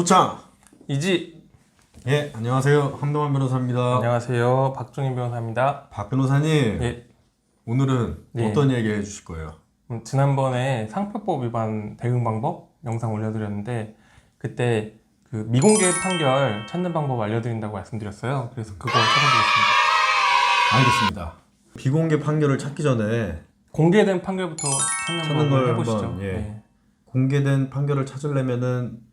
소창. 이지 예, 안녕하세요. 한동환 변호사입니다. 안녕하세요 박종인 변호사입니다. 박 변호사님, 예, 오늘은 네. 어떤 얘기 해주실 거예요? 음, 지난번에 상표법 위반 대응 방법 영상 올려드렸는데 그때 그 미공개 판결 찾는 방법 알려드린다고 말씀드렸어요. 그래서 그거 찾아보겠습니다. 알겠습니다. 비공개 판결을 찾기 전에 공개된 판결부터 찾는, 찾는 걸 해보시죠. 예. 네. 공개된 판결을 찾으려면은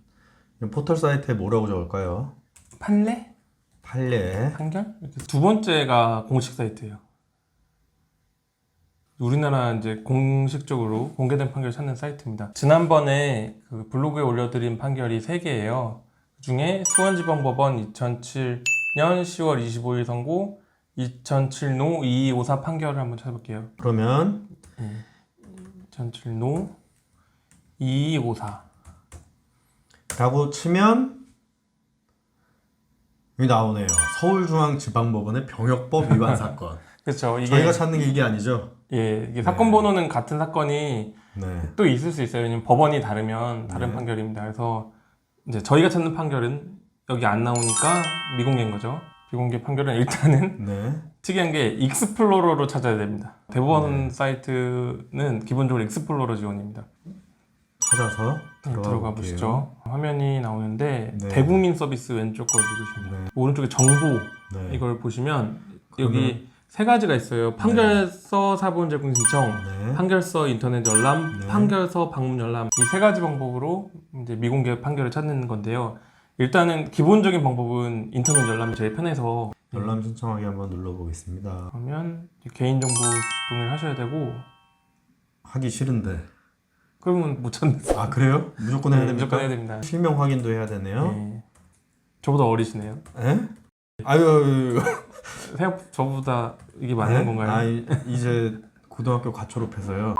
포털 사이트에 뭐라고 적을까요? 판례? 판례. 판결? 이렇게 두 번째가 공식 사이트예요. 우리나라 이제 공식적으로 공개된 판결 찾는 사이트입니다. 지난번에 그 블로그에 올려드린 판결이 3개예요. 그 중에 수원지방법원 2007년 10월 25일 선고 2007 노 2254 판결을 한번 찾아볼게요. 그러면 2007 노 2254 라고 치면 여기 나오네요. 서울중앙지방법원의 병역법 위반 사건. 그렇죠. 이게 저희가 찾는 게 이게 아니죠? 예, 이게 사건 번호는 같은 사건이 네. 또 있을 수 있어요. 왜냐면 법원이 다르면 다른 네. 판결입니다. 그래서 이제 저희가 찾는 판결은 여기 안 나오니까 미공개인 거죠. 비공개 판결은 일단은 네. 특이한 게 익스플로러로 찾아야 됩니다. 대법원 네. 사이트는 기본적으로 익스플로러 지원입니다. 찾아서 네, 들어가, 들어가. 보시죠. 화면이 나오는데 네. 대국민 서비스 왼쪽 걸 누르시면 네. 오른쪽에 정보 네. 이걸 보시면 여기 세 가지가 있어요. 판결서 사본 제공 신청, 네. 판결서 인터넷 열람, 네. 판결서 방문 열람 이 세 가지 방법으로 이제 미공개 판결을 찾는 건데요. 일단은 기본적인 방법은 인터넷 열람이 제일 편해서 열람 신청하기 한번 눌러보겠습니다. 그러면 개인정보 동의를 하셔야 되고 하기 싫은데. 그러면 못 찾는 아 그래요? 무조건 해야 네, 됩니까? 무조건 해야 됩니다. 실명 확인도 해야 되네요. 네. 저보다 어리시네요. 에? 아유, 아유, 생각 저보다 이게 맞는 에? 건가요? 아 이- 이제 고등학교 과졸업해서요.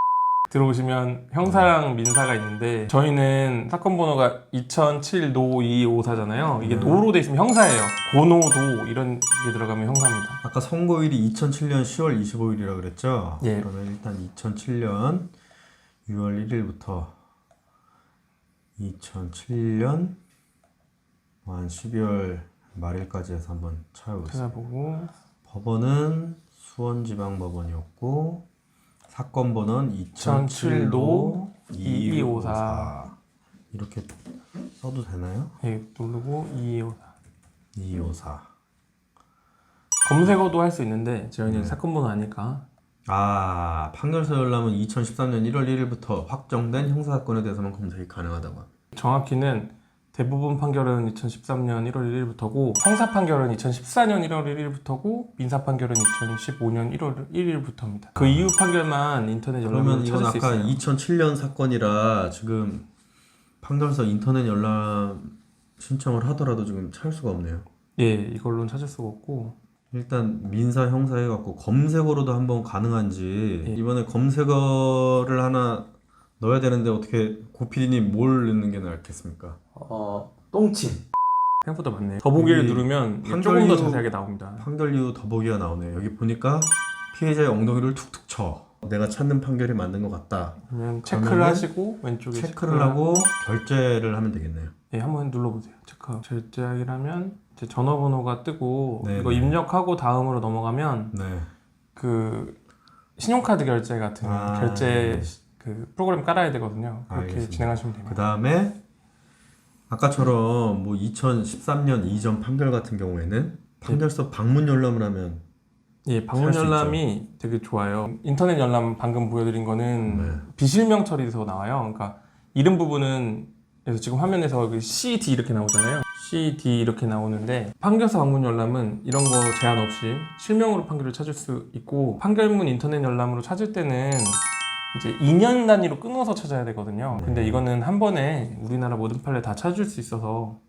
들어오시면 형사랑 민사가 있는데 저희는 사건 번호가 2007 노 2254잖아요. 이게 네. 노로 돼 있으면 형사예요. 고노도 이런 게 들어가면 형사입니다. 아까 선고일이 2007년 10월 25일이라 그랬죠? 예. 그러면 일단 2007년 6월 1일부터 2007년 한 12월 말일까지 해서 한번 찾아보겠습니다. 찾아보고 법원은 수원지방법원이었고 사건 번호는 2007 2007도 2254. 이렇게 써도 되나요? 예, 누르고 2254 2254 검색어도 할 수 있는데 저희는 네. 사건 번호 아니까 아 판결 서 열람은 2013년 1월 1일부터 확정된 형사사건에 대해서만 검색이 가능하다고 합니다. 정확히는 대부분 판결은 2013년 1월 1일부터고 형사 판결은 2014년 1월 1일부터고 민사 판결은 2015년 1월 1일부터입니다. 그 이후 판결만 인터넷 그러면 열람으로 이건 찾을 수 아까 있어요. 2007년 사건이라 지금 판결서 인터넷 열람 신청을 하더라도 지금 찾을 수가 없네요. 예, 이걸로는 찾을 수가 없고 일단 민사 형사 해갖고 검색어로도 한번 가능한지 예. 이번에 검색어를 하나 넣어야 되는데 어떻게 고피디님 뭘 넣는 게 나겠습니까? 어, 똥침. 생각보다 많네요. 더보기를 여기 누르면 판결 조금 더 이후- 자세하게 나옵니다. 판결 이후 더보기가 나오네요. 여기 보니까 피해자의 엉덩이를 툭툭 쳐. 내가 찾는 판결이 맞는 것 같다. 그러면 체크를 그러면은 하시고 왼쪽에 체크를 하고 결제를 하면 되겠네요. 예, 한번 눌러보세요. 체크. 결제하기를 하면 이제 전화번호가 뜨고 네, 이거 네. 입력하고 다음으로 넘어가면 네. 그 신용카드 결제 같은 아, 결제 네. 그 프로그램 깔아야 되거든요. 그렇게 알겠습니다. 진행하시면 그 됩니다. 다음에 아까처럼 뭐 2013년 이전 판결 같은 경우에는 판결서 방문 열람을 하면 예, 방문 열람이 되게 좋아요. 인터넷 열람 방금 보여드린 거는 네. 비실명 처리돼서 나와요. 그러니까 이름 부분은 그래서 지금 화면에서 그 CD 이렇게 나오잖아요. CD 이렇게 나오는데 판결서 방문 열람은 이런 거 제한 없이 실명으로 판결을 찾을 수 있고 판결문 인터넷 열람으로 찾을 때는 이제 2년 단위로 끊어서 찾아야 되거든요. 근데 네. 이거는 한 번에 우리나라 모든 판례 다 찾을 수 있어서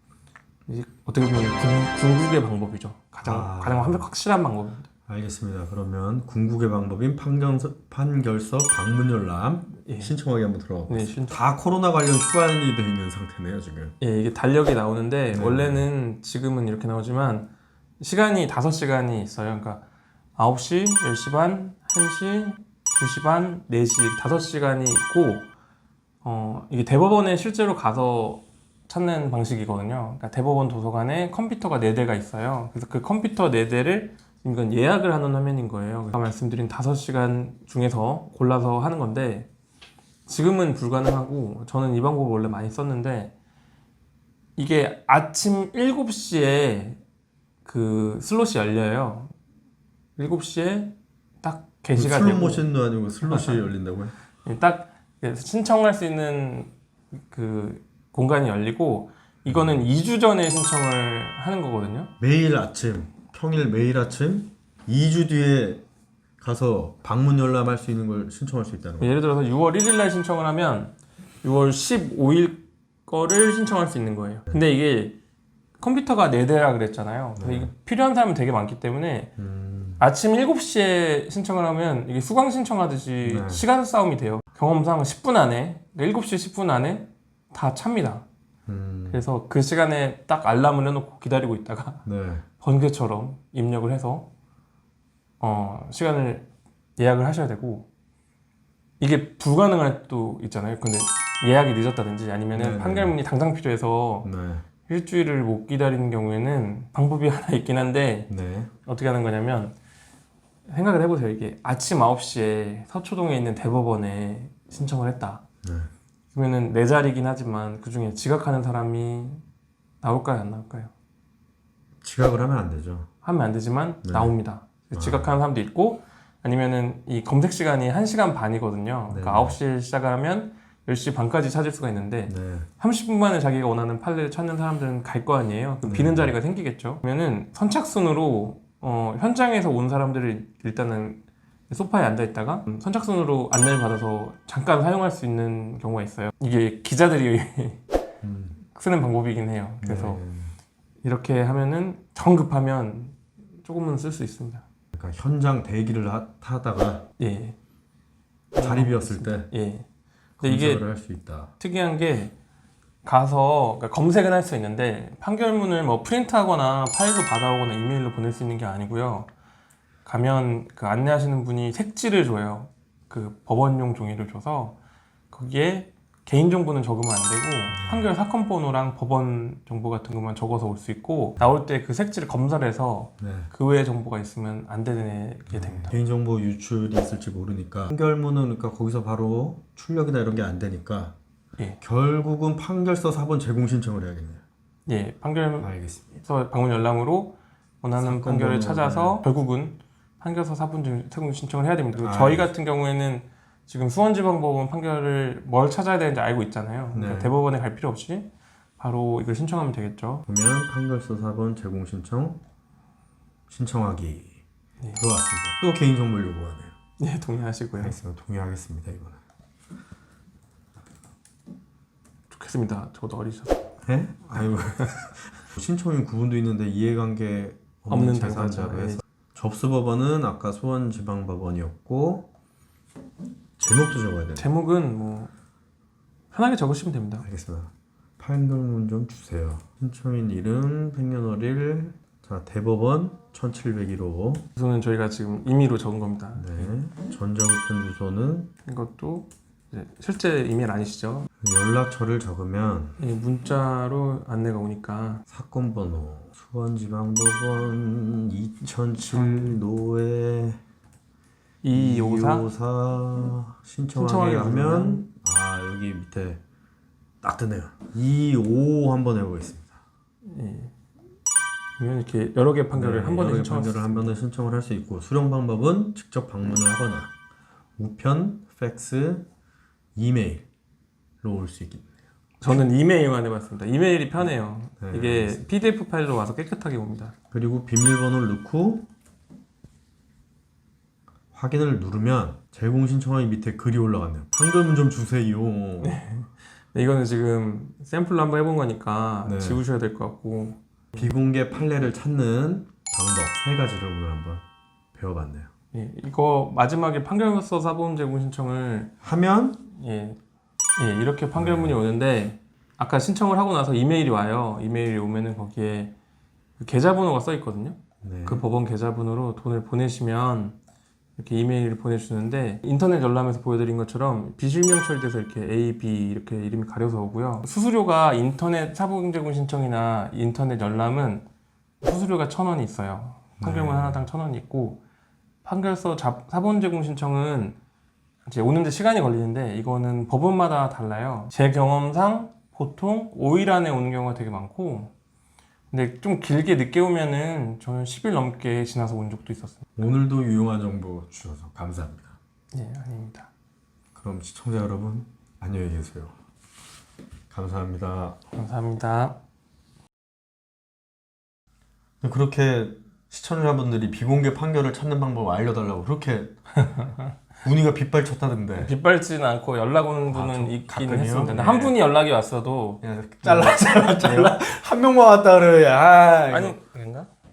이제 어떻게 보면 궁, 궁극의 방법이죠. 가장 아. 가장 확실한 방법입니다. 알겠습니다. 그러면 궁극의 방법인 판결서, 판결서 방문 열람 예. 신청하기 한번 들어가 네, 보겠습니다. 신- 다 코로나 관련 휴관이 돼 있는 상태네요 지금. 예, 이게 달력이 나오는데 네. 원래는 지금은 이렇게 나오지만 시간이 5시간이 있어요. 그러니까 9시, 10시 반, 1시, 2시 반, 4시 5시간이 있고 어, 이게 대법원에 실제로 가서 찾는 방식이거든요. 그러니까 대법원 도서관에 컴퓨터가 4대가 있어요. 그래서 그 컴퓨터 4대를 이건 예약을 하는 화면인 거예요. 아까 말씀드린 5시간 중에서 골라서 하는 건데 지금은 불가능하고 저는 이 방법을 원래 많이 썼는데 이게 아침 7시에 그 슬롯이 열려요. 7시에 딱 게시가 슬롯 되고 모션도 아니고 슬롯이 열린다고요? 딱 신청할 수 있는 그 공간이 열리고 이거는 2주 전에 신청을 하는 거거든요. 매일 아침, 평일 매일 아침 2주 뒤에 가서 방문 열람할 수 있는 걸 신청할 수 있다는 거예요. 예를 들어서 6월 1일 날 신청을 하면 6월 15일 거를 신청할 수 있는 거예요. 근데 이게 컴퓨터가 4대라 그랬잖아요. 근데 이게 필요한 사람이 되게 많기 때문에 음, 아침 7시에 신청을 하면 이게 수강 신청하듯이 네. 시간 싸움이 돼요. 경험상 10분 안에 7시 10분 안에 다 찹니다. 음, 그래서 그 시간에 딱 알람을 해놓고 기다리고 있다가 네. 번개처럼 입력을 해서 어, 시간을 예약을 하셔야 되고 이게 불가능할 때도 있잖아요. 근데 예약이 늦었다든지 아니면 네네. 은 판결문이 당장 필요해서 네. 일주일을 못 기다리는 경우에는 방법이 하나 있긴 한데 네. 어떻게 하는 거냐면 생각을 해보세요. 이게 아침 9시에 서초동에 있는 대법원에 신청을 했다. 네. 그러면은 내 자리긴 하지만 그 중에 지각하는 사람이 나올까요, 안 나올까요? 지각을 하면 안 되죠. 하면 안 되지만 네. 나옵니다. 아. 지각하는 사람도 있고 아니면은 이 검색 시간이 1시간 반이거든요. 그러니까 네. 9시에 시작을 하면 10시 반까지 찾을 수가 있는데 네. 30분 만에 자기가 원하는 판례를 찾는 사람들은 갈 거 아니에요. 그럼 네. 비는 자리가 생기겠죠. 그러면은 선착순으로 어, 현장에서 온 사람들을 일단은 소파에 앉아 있다가 음, 선착순으로 안내를 받아서 잠깐 사용할 수 있는 경우가 있어요. 이게 기자들이 음, 쓰는 방법이긴 해요. 그래서 네. 이렇게 하면은 정 급하면 조금은 쓸 수 있습니다. 그러니까 현장 대기를 하, 하다가 예. 자리 비었을 때 예. 근데 이게 검색을 할 수 있다. 특이한 게 가서 그러니까 검색은 할 수 있는데 판결문을 뭐 프린트하거나 파일로 받아오거나 이메일로 보낼 수 있는 게 아니고요. 가면 그 안내하시는 분이 색지를 줘요. 그 법원용 종이를 줘서 거기에 개인 정보는 적으면 안 되고 판결 사건 번호랑 법원 정보 같은 것만 적어서 올 수 있고 나올 때 그 색지를 검사를 해서 네. 그 외의 정보가 있으면 안 되게 됩니다. 개인정보 유출이 있을지 모르니까 판결문은 그러니까 거기서 바로 출력이나 이런 게 안 되니까 예. 결국은 판결서 사본 제공 신청을 해야겠네요. 예, 판결 알겠습니다. 그래서 방문 열람으로 원하는 판결을 찾아서 결국은 판결서 사본 중- 세금 신청을 해야 됩니다. 아, 저희 알겠습니다. 같은 경우에는 지금 수원지방법원 판결을 뭘 찾아야 되는지 알고 있잖아요. 그러니까 네. 대법원에 갈 필요 없이 바로 이걸 신청하면 되겠죠. 보면 판결서 사본 제공 신청 신청하기 네. 들어왔습니다. 또 개인정보 요구하네요. 네, 동의하시고요. 알겠습니다. 동의하겠습니다. 이거는. 좋겠습니다. 저도 어리셔서. 네? 아이고 신청인 구분도 있는데 이해관계 없는, 없는 재산자로 당사자. 해서 접수법원은 아까 수원지방법원이었고 제목도 적어야 돼요. 제목은 뭐 편하게 적으시면 됩니다. 알겠습니다. 판결문 좀 주세요. 신청인 이름, 생년월일, 자 대법원 1701호. 주소는 저희가 지금 임의로 적은 겁니다. 네. 전자우편 주소는 이것도 이제 실제 이메일 아니시죠? 연락처를 적으면 이 문자로 안내가 오니까 사건 번호 수원지방법원 2007 노회 2254 신청하게 신청하게 하면 아 여기 밑에 딱 뜨네요. 25 한번 해보겠습니다. 예. 그러면 이렇게 여러 개 판결을 네, 한 번에 수 판결을 한 번에 신청을 할 수 있고 수령 방법은 직접 방문을 하거나 우편, 팩스, 이메일로 올 수 있겠네요. 저는 이메일만 해봤습니다. 이메일이 편해요. 네, 이게 PDF 파일로 와서 깨끗하게 옵니다. 그리고 비밀번호를 넣고 확인을 누르면 제공 신청하기 밑에 글이 올라갔네요. 판결문 좀 주세요. 근데 이거는 지금 샘플로 한번 해본 거니까 네. 지우셔야 될 것 같고 비공개 판례를 찾는 방법 세 가지를 오늘 한번 배워봤네요. 예, 이거 마지막에 판결서 사본 제공 신청을 하면 예, 예, 이렇게 판결문이 오는데 아까 신청을 하고 나서 이메일이 와요. 이메일이 오면은 거기에 그 계좌번호가 써 있거든요. 네. 그 법원 계좌번호로 돈을 보내시면 이렇게 이메일을 보내주는데 인터넷 열람에서 보여드린 것처럼 비실명 처리돼서 이렇게 A, B 이렇게 이름이 가려서 오고요. 수수료가 인터넷 사본 제공 신청이나 인터넷 열람은 수수료가 천 원이 있어요. 판결문 네. 하나당 천 원이 있고 판결서 자- 사본 제공 신청은 이제 오는데 시간이 걸리는데 이거는 법원마다 달라요. 제 경험상 보통 5일 안에 오는 경우가 되게 많고 근데 좀 길게 늦게 오면은 저는 10일 넘게 지나서 온 적도 있었어요. 오늘도 유용한 정보 주셔서 감사합니다. 예, 아닙니다. 그럼 시청자 여러분 안녕히 계세요. 감사합니다. 감사합니다. 그렇게 시청자분들이 비공개 판결을 찾는 방법을 알려달라고 그렇게 문의가 빗발쳤다던데 빗발지는 않고 연락 오는 아, 분은 좀 있긴 가끔이요? 했습니다. 네. 한 분이 연락이 왔어도 야, 잘라 잘라 잘라 한 명만 왔다 그래 아, 아니 그런가?